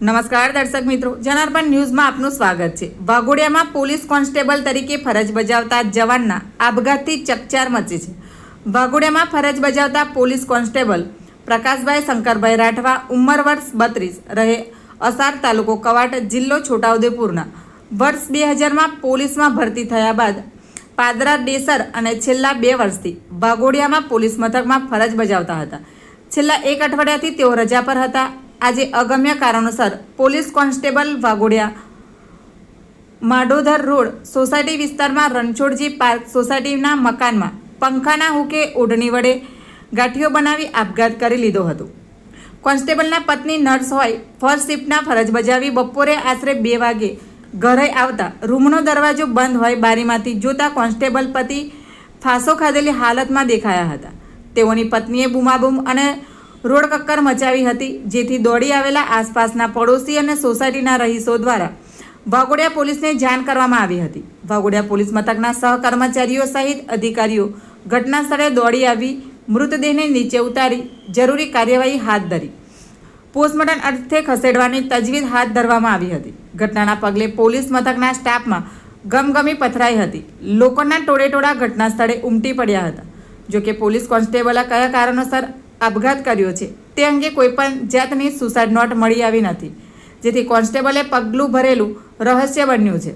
નમસ્કાર દર્શક મિત્રો જનાર્પણ ન્યૂઝમાં આપનું સ્વાગત છે. વાઘોડિયામાં પોલીસ કોન્સ્ટેબલ તરીકે ફરજ બજાવતા જવાનના આપઘાતથી ચકચાર મચી છે. વાઘોડિયામાં ફરજ બજાવતા પોલીસ કોન્સ્ટેબલ પ્રકાશભાઈ શંકરભાઈ રાઠવા ઉંમર વર્ષ બત્રીસ, રહે અસાર તાલુકો કવાટ, જિલ્લો છોટાઉદેપુરના. વર્ષ બે હજારમાં પોલીસમાં ભરતી થયા બાદ પાદરા, ડેસર અને છેલ્લા બે વર્ષથી વાઘોડિયામાં પોલીસ મથકમાં ફરજ બજાવતા હતા. છેલ્લા એક અઠવાડિયાથી તેઓ રજા પર હતા. આજે અગમ્ય કારણોસર police constable Waghodia Madodhar road, society વિસ્તારમાં રણછોડજી પાર્ક સોસાયટીના મકાનમાં પંખાના હુકે ઓઢણી વડે ગાંઠીઓ બનાવી આપઘાત કરી લીધો હતો. કોન્સ્ટેબલના પત્ની નર્સ હોય, ફર્સ્ટ શિફ્ટના ફરજ બજાવી બપોરે આશરે બે વાગે ઘરે આવતા રૂમનો દરવાજો બંધ હોય બારીમાંથી જોતા કોન્સ્ટેબલ પતિ ફાંસો ખાધેલી હાલતમાં દેખાયા હતા. તેઓની પત્નીએ બૂમાબૂમ અને રોડ કક્કર મચાવી હતી, જેથી દોડી આવેલા આસપાસના પડોશી અને સોસાયટીના રહીશો દ્વારા વાઘોડિયા પોલીસને જાણ કરવામાં આવી હતી. વાઘોડિયા પોલીસ મથકના સહકર્મચારીઓ સહિત અધિકારીઓ ઘટના સ્થળે દોડી આવી, મૃતદેહને નીચે ઉતારી જરૂરી કાર્યવાહી હાથ ધરી. પોસ્ટમોર્ટમ અર્થે ખસેડવાની તજવીજ હાથ ધરવામાં આવી હતી. ઘટનાના પગલે પોલીસ મથકના સ્ટાફમાં ગમગમી પથરાઈ હતી. લોકોના ટોળેટોળા ઘટના સ્થળે ઉમટી પડ્યા હતા. જોકે પોલીસ કોન્સ્ટેબલે કયા કારણોસર આપઘાત કર્યો છે. તે અંગે કોઈપણ જાતની સુસાઇડ નોટ મળી આવી નથી. જેથી કોન્સ્ટેબલે પગલું ભરેલું રહસ્ય બન્યું છે.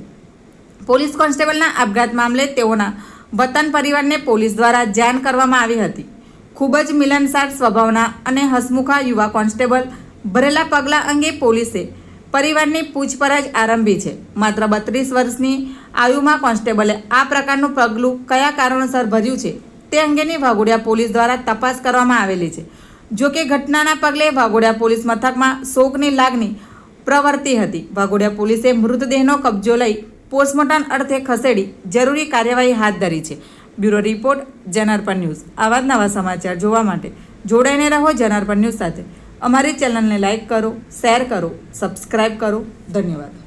પોલીસ કોન્સ્ટેબલના આપઘાત મામલે તેઓના વતન પરિવારને પોલીસ દ્વારા જાણ કરવામાં આવી હતી. ખૂબ જ મિલનસાર સ્વભાવના અને હસમુખા યુવા કોન્સ્ટેબલ ભરેલા પગલાં અંગે પોલીસે પરિવારની પૂછપરછ આરંભી છે. માત્ર બત્રીસ વર્ષની આયુમાં કોન્સ્ટેબલે આ પ્રકારનું પગલું કયા કારણોસર ભર્યું છે? તે અંગેની વાઘોડિયા પોલીસ દ્વારા તપાસ કરવામાં આવેલી છે. જો કે ઘટનાના પગલે વાઘોડિયા પોલીસ મથકમાં શોકની લાગણી પ્રવર્તી હતી. વાઘોડિયા પોલીસે મૃતદેહનો કબજો લઈ પોસ્ટમોર્ટમ અર્થે ખસેડી જરૂરી કાર્યવાહી હાથ ધરી છે. Bureau report Janarpan news. આવા જ નવા સમાચાર જોવા માટે જોડાઈને રહો જનાર્પણ ન્યૂઝ સાથે. અમારી ચેનલને લાઇક કરો, શેર કરો, સબસ્ક્રાઇબ કરો. ધન્યવાદ.